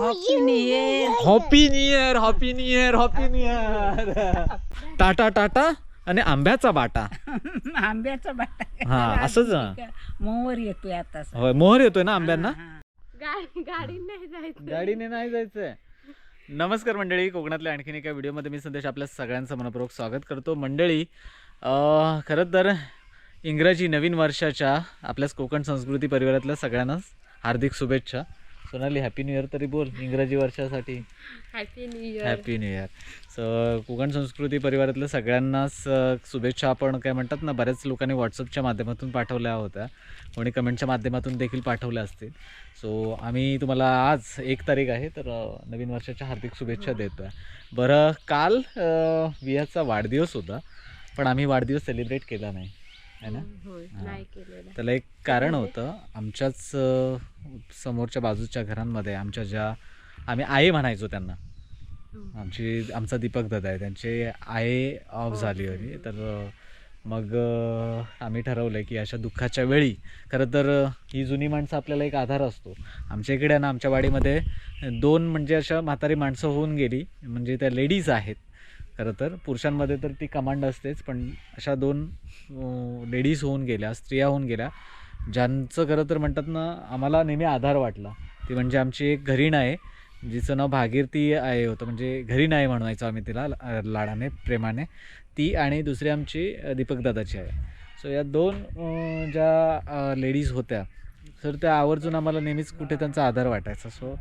Happy new year happy new year happy new year happy new year tata tata आणि आंब्याचा Bata. आंब्याचा Bata. हा असंच. ना. मोवर येतोय आता होय मोहर येतोय ना आंब्यांना? गाडी गाडी नाही जायचं. गाडीने नाही जायचंय. नमस्कार मंडळी कोकणातल्या आणखीन एका व्हिडिओमध्ये मी संदेश आपल्या सगळ्यांचं मनपूर्वक स्वागत करतो. मंडळी अं, खरं तर इंग्रजी नवीन वर्षाच्या आपल्याच कोकण संस्कृती परिवारातल्या सगळ्यांनाच हार्दिक शुभेच्छा. सोनाली हॅपी न्यू इयर तरी बोल इंग्रजी वर्षासाठी. Happy new year happy new year so Konkan संस्कृती परिवारातल्या सगळ्यांनाच शुभेच्छा आपण काय म्हणतात ना बऱ्याच लोकांनी व्हॉट्सअपच्या माध्यमातून पाठवल्या होत्या. कोणी कमेंटच्या माध्यमातून देखील पाठवल्या असतील. सो आम्ही तुम्हाला आज एक तारीख आहे तर नवीन वर्षाच्या हार्दिक शुभेच्छा देतो आहे बरं काल वियाचा वाढदिवस होता पण आम्ही वाढदिवस सेलिब्रेट केला नाही. आहे ना? होय. नाही केलेलं. त्याला एक कारण होतं आमच्याच समोरच्या बाजूच्या घरांमध्ये आमच्या ज्या आम्ही आई म्हणायचो त्यांना. आमची आमचा दीपक दादा आहे त्यांची आई ऑफ झाली होती. तर मग आम्ही ठरवलं की अशा दुःखाच्या वेळी खरं तर ही जुनी माणसं आपल्याला एक आधार असतो. आमच्या इकडे ना आमच्या वाडीमध्ये दोन म्हणजे अशा म्हातारी माणसं होऊन गेली. म्हणजे त्या लेडीज आहेत. खरं तर. पुरुषांमध्ये तर ती कमांड असतेच पण अशा दोन लेडीज होऊन गेल्या स्त्रिया होऊन गेल्या ज्यांचं खरं तर म्हणतात ना आम्हाला नेहमी आधार वाटला. ती म्हणजे आमची एक घरीण आहे जिचं नाव भागीरथी आहे होतं म्हणजे घरी नाही म्हणायचो आम्ही तिला ला- लाडाने प्रेमाने. ती आणि दुसरी आमची दीपकदादाची आहे सो या दोन ज्या लेडीज होत्या तर त्या आवर्जून आम्हाला नेहमीच कुठे त्यांचा आधार वाटायचा. सो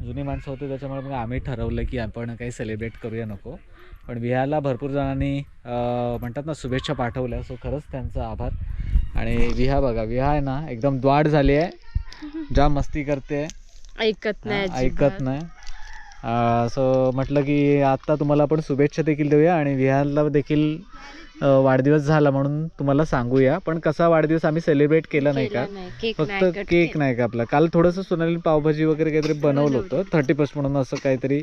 जुनी माणसं होते त्याच्यामुळे मग आम्ही ठरवलं की आपण काही सेलिब्रेट करूया नको. पण विहारला भरपूर जणांनी म्हणतात ना शुभेच्छा पाठवल्या. सो खरंच त्यांचा आभार. आणि विहा बघा विहा आहे ना एकदम द्वाड झाली आहे. जाम मस्ती करते. ऐकत नाही ऐकत नाही. सो म्हटलं की आत्ता तुम्हाला आपण शुभेच्छा देखील देऊया आणि विहारला देखील वाढदिवस झाला म्हणून तुम्हाला सांगूया. पण कसा वाढदिवस आम्ही सेलिब्रेट केला नाही का? फक्त केक नाही का आपला? काल थोडंसं सोनाली पावभाजी वगैरे काहीतरी बनवलं होतं. थर्टी फर्स्ट म्हणून असं काहीतरी.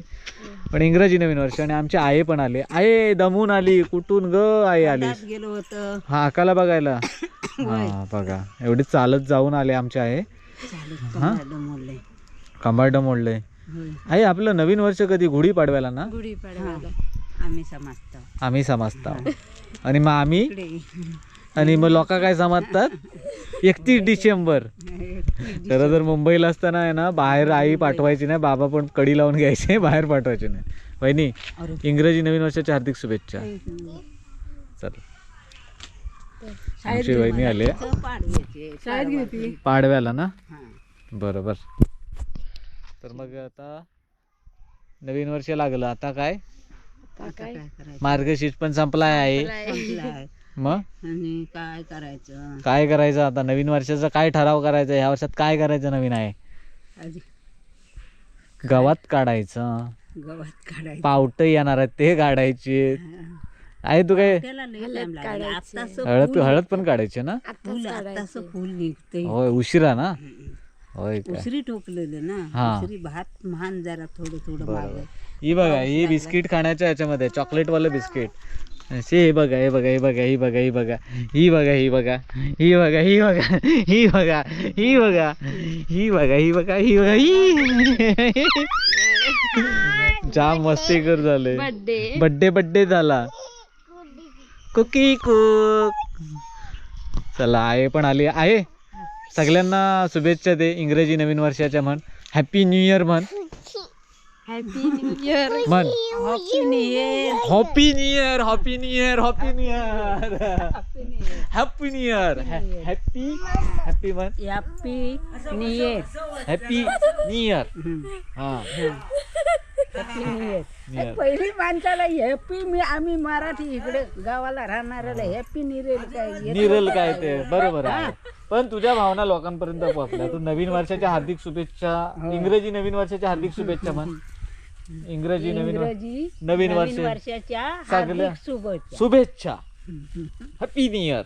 पण इंग्रजी नवीन वर्ष आणि आमचे आई पण आले. आये दमून आली. कुठून ग आई होतं. हा अकाला बघायला. हा बघा. एवढी चालत जाऊन आले आमचे आहे हा? मोडले कंबार्ड मोडले आई आपलं नवीन वर्ष कधी? गुढी पाडव्याला ना? गुढी पाडव्याला. आम्ही समजतो. आम्ही समजता. आणि मग आम्ही? आणि मग लोक काय समजतात? एकतीस डिसेंबर. खरं तर मुंबईला असताना आहे ना बाहेर आई पाठवायची नाही बाबा पण कडी लावून घ्यायचे बाहेर पाठवायचे नाही. वहिनी अरे. इंग्रजी नवीन वर्षाच्या हार्दिक शुभेच्छा. चल. आमची वहिनी आली. पाडव्याला ना? हा. बरोबर. तर मग आता नवीन वर्ष लागलं. आता काय? आता काय करायचं? मार्गशीर्ष पण संपलाय आहे संपलाय. मग? आणि काय करायचं? काय करायचं आता? नवीन वर्षाचा काय ठराव करायचा? ह्या वर्षात काय करायचं नवीन आहे? आधी गवात काढायचं. गवत काढायचं. पावट येणार आहेत ते काढायचे. आहे तू काय त्याला लय time लागेल. आत्ताचं हळद फुल- हळद पण काढायचे ना? फुल आत्ताचं फुल निघतंय. होय उशिरा ना? होय काय उसरी टोकलेलं हा. ना उसरी भात महान जरा थोडं थोडं मागं. ही बघा ही बिस्किट खाण्याच्या याच्यामध्ये चॉकलेट वालं बिस्किट. असे हे बघा हे बघा हे बघा ही बघा ही बघा. ही बघा ही बघा. ही बघा ही बघा ही बघा ही बघा. ही बघा ही बघा ही बघा ही. जाम मस्ती कर झाले. बड्डे. बड्डे झाला. Cookie cook. चला आहे पण आली. आहे. सगळ्यांना शुभेच्छा दे इंग्रजी नवीन वर्षाच्या म्हण. हॅपी न्यू इयर म्हण. हॅपी न्यू इयर म्हण happy new year happy new year happy new year happy new year happy new year happy happy म्हण happy new year happy new year हा हॅपी न्यू इयर पहिली माणसाला happy मी आम्ही मराठी इकडे गावाला राहणाऱ्याला happy निरेल काय निरल काय ते बरोबर आहे पण तुझ्या भावना लोकांपर्यंत पोहोचल्या तू नवीन वर्षाच्या हार्दिक शुभेच्छा इंग्रजी नवीन वर्षाच्या हार्दिक शुभेच्छा म्हण इंग्रजी नवीन वर- इंग्रजी नवीन वर्ष वर्षाच्या सगळ्या- हार्दिक शुभेच्छा. शुभेच्छा. हॅपी न्यू इयर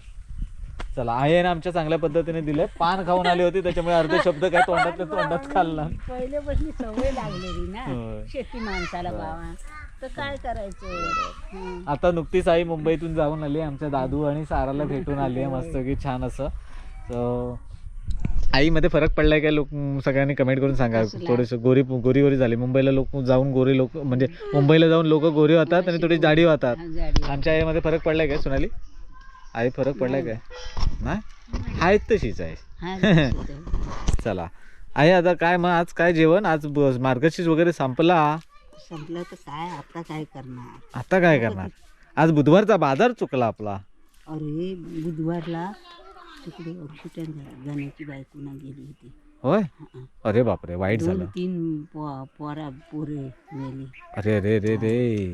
चला आहे ना आमच्या चांगल्या पद्धतीने दिले पान खाऊन आली होती त्याच्यामुळे अर्धे शब्द काय तोंडातल्या तोंडात खाल्ला पहिल्यापासून सवय लागलेली ना. होय. शेती माणसाला बाबा. तर काय करायचं? हं. आता नुकतीच आई मुंबईतून जाऊन आली आमच्या दादू आणि साराला भेटून आली आहे मस्त की छान असं. सो आईमध्ये फरक पडलाय काय लोक सगळ्यांनी कमेंट करून सांगा? थोडेसे गोरी गोरी गोरी झाली. मुंबईला लोक जाऊन गोरी लोक म्हणजे मुंबईला जाऊन लोक गोरी होतात आणि थोडी जाडी होतात. आमच्या आईमध्ये फरक पडलाय काय सोनाली? आई फरक पडलाय काय नाही? आहेत तशीच आहे. चला. आई आता काय मग? आज काय जेवण? आज मार्गशीर्ष वगैरे संपला. संपलं तर काय? आता काय करणार? आता काय करणार? आज बुधवारचा बाजार चुकला आपला. अरे बुधवारला तिकडे झालं गाण्याची बायकोना गेली होती. होय. अरे बापरे वाईट दोन झालं. तीन पो- पोरा पोरे मेली अरे रे रे रे.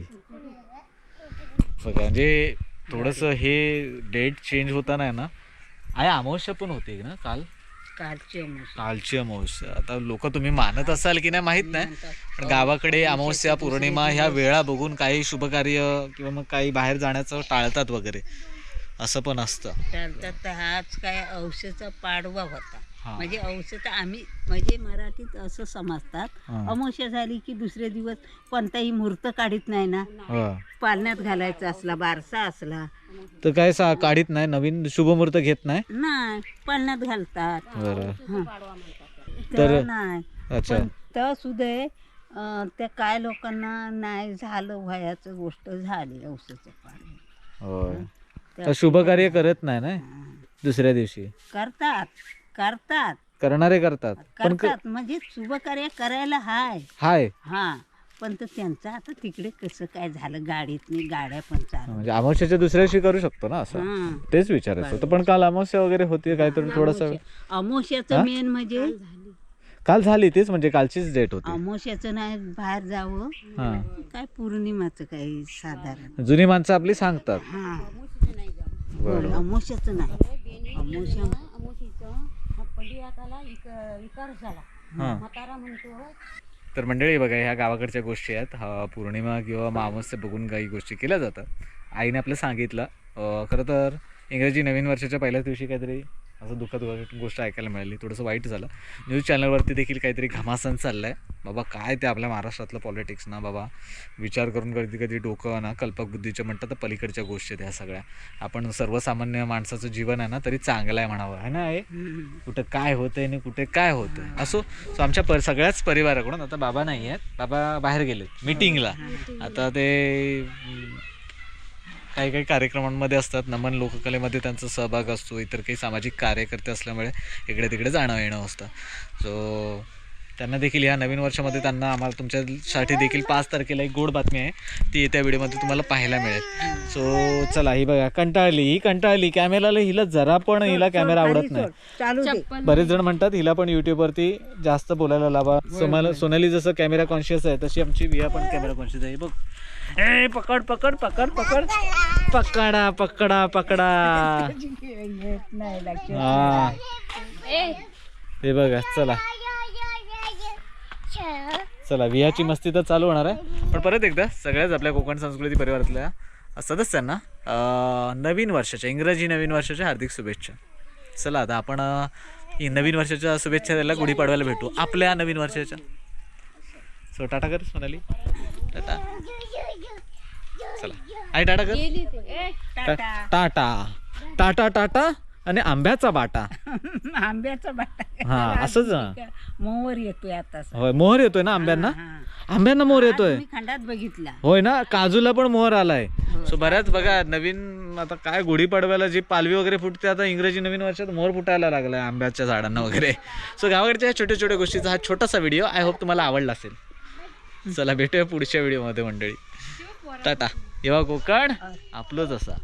बघा म्हणजे थोडस हे डेट चेंज होताना ना आहे अमावस्या पण होती ना काल? कालची अमावस्या. कालची अमावस्या. आता लोक तुम्ही मानत असाल की नाही माहीत नाही पण गावाकडे अमावस्या पौर्णिमा ह्या वेळा बघून काही शुभकार्य किंवा मग काही बाहेर जाण्याचं टाळतात वगैरे. असं पण असतं. तर हाच काय औषधाचा पाडवा होता. म्हणजे औषध आम्ही म्हणजे मराठीत असं समजतात. अमावस्या झाली की दुसरे दिवस कोणताही मुहूर्त काढीत नाही ना. पालण्यात घालायचा असला बारसा असला. तर काय सा काढीत नाही नवीन शुभमुहूर्त घेत नाही? नाही पालण्यात घालतात. तर- नाही. अच्छा. पण तर सुद्धा त्या काय लोकांना नाही झालं व्हायचं गोष्ट झाली औषधाचं पाणी होय तर शुभकार्य करत नाही ना? दुसऱ्या दिवशी. करतात करतात. करणारे करतात. पण क- करतात म्हणजे शुभकार्य करायला हाय. हाय. हा. पण तर त्यांचं आता तिकडे कसं काय झालं? गाडीतनी गाड्या पण चालू म्हणजे अमावस्याच्या दुसऱ्या दिवशी करू शकतो ना असं? हा. तेच विचारायचं होतं. पण काल अमावस्या वगैरे होती काहीतरी थोडस? अमावस्याचं मेन म्हणजे? काल झाली तेच म्हणजे कालचीच डेट होती. अमावस्याचं नाही बाहेर जावं. हा. काय पौर्णिमाचं काही साधारण. जुनी माणसं आपली सांगतात. हा. बरं. नाही. हा तर मंडळी बघा ह्या गावाकडच्या गोष्टी आहेत. हा पौर्णिमा किंवा अमावस्या बघून काही गोष्टी केल्या जातात. आईने आपलं सांगितलं. अं, खरं तर इंग्रजी नवीन वर्षाच्या पहिल्याच दिवशी काहीतरी असं दुःखद गो- गोष्ट ऐकायला मिळाली. थोडंसं वाईट झालं. न्यूज चॅनलवरती देखील काहीतरी घमासन चाललं आहे बाबा काय ते आपल्या महाराष्ट्रातलं पॉलिटिक्स ना बाबा? विचार करून कधी कधी डोकं ना कल्पकबुद्धीच्या म्हणतात तर पलीकडच्या गोष्टी आहेत ह्या सगळ्या. आपण सर्वसामान्य माणसाचं जीवन आहे ना तरी चांगलं आहे म्हणावं. आहे ना आहे कुठं काय होतंय आणि कुठे काय होतंय? असो सो आमच्या पर सगळ्याच परिवाराकडून आता बाबा नाही आहेत. बाबा बाहेर गेलेत मीटिंगला. आता ते काही काही कार्यक्रमांमध्ये असतात नमन लोककलेमध्ये त्यांचा सहभाग असतो इतर काही सामाजिक कार्यकर्ते असल्यामुळे इकडे तिकडे जाणं येणं असतं. सो त्यांना देखील या नवीन वर्षामध्ये त्यांना आम्हाला तुमच्यासाठी देखील पाच तारखेला एक गोड बातमी आहे. ती येत्या व्हिडिओमध्ये तुम्हाला पाहायला मिळेल. सो चला ही बघा कंटाळली ही कंटाळली. कॅमेराला हिला जरा पण हिला कॅमेरा आवडत नाही. चालू दे. चप्पल. बरेच जण म्हणतात हिला पण युट्यूबवरती जास्त बोलायला लावा. सोनाली जसं कॅमेरा कॉन्शियस आहे तशी आमची विया पण कॅमेरा कॉन्शियस आहे. बघ. ए पकड पकड पकड पकड. पकडा पकडा पकडा. हा. हे बघा चला. चला वियाची मस्ती तर चालू होणार आहे. पण परत एकदा सगळ्याच आपल्या कोकण संस्कृती परिवारातल्या सदस्यांना नवीन वर्षाच्या इंग्रजी नवीन वर्षाच्या हार्दिक शुभेच्छा. चला आता आपण नवीन वर्षाच्या शुभेच्छा द्यायला गुढीपाडव्याला भेटू. आपल्या नवीन वर्षाच्या. सो टाटा कर सोनाली. टाटा. चला. आई टाटा कर. टाटा. टाटा. टाटा. आणि आंब्याचा बाटा. आंब्याचा बाटा. हा असंच. मोहर येतोय आता होय मोहर येतोय ना आंब्यांना? आंब्यांना मोहर येतोय. मी खंडात बघितला. होय ना काजूला पण मोहर आलाय. सो बऱ्याच बघा नवीन आता काय गुढीपाडव्याला जी पालवी वगैरे फुटते आता इंग्रजी नवीन वर्षात मोहर फुटायला लागलाय आंब्याच्या झाडांना वगैरे. सो गावाकडच्या छोट्या छोट्या गोष्टीचा हा छोटासा व्हिडिओ आय होप तुम्हाला आवडला असेल. चला भेटूया पुढच्या व्हिडिओमध्ये मंडळी. टाटा. येवा कोकण आपलंच असा.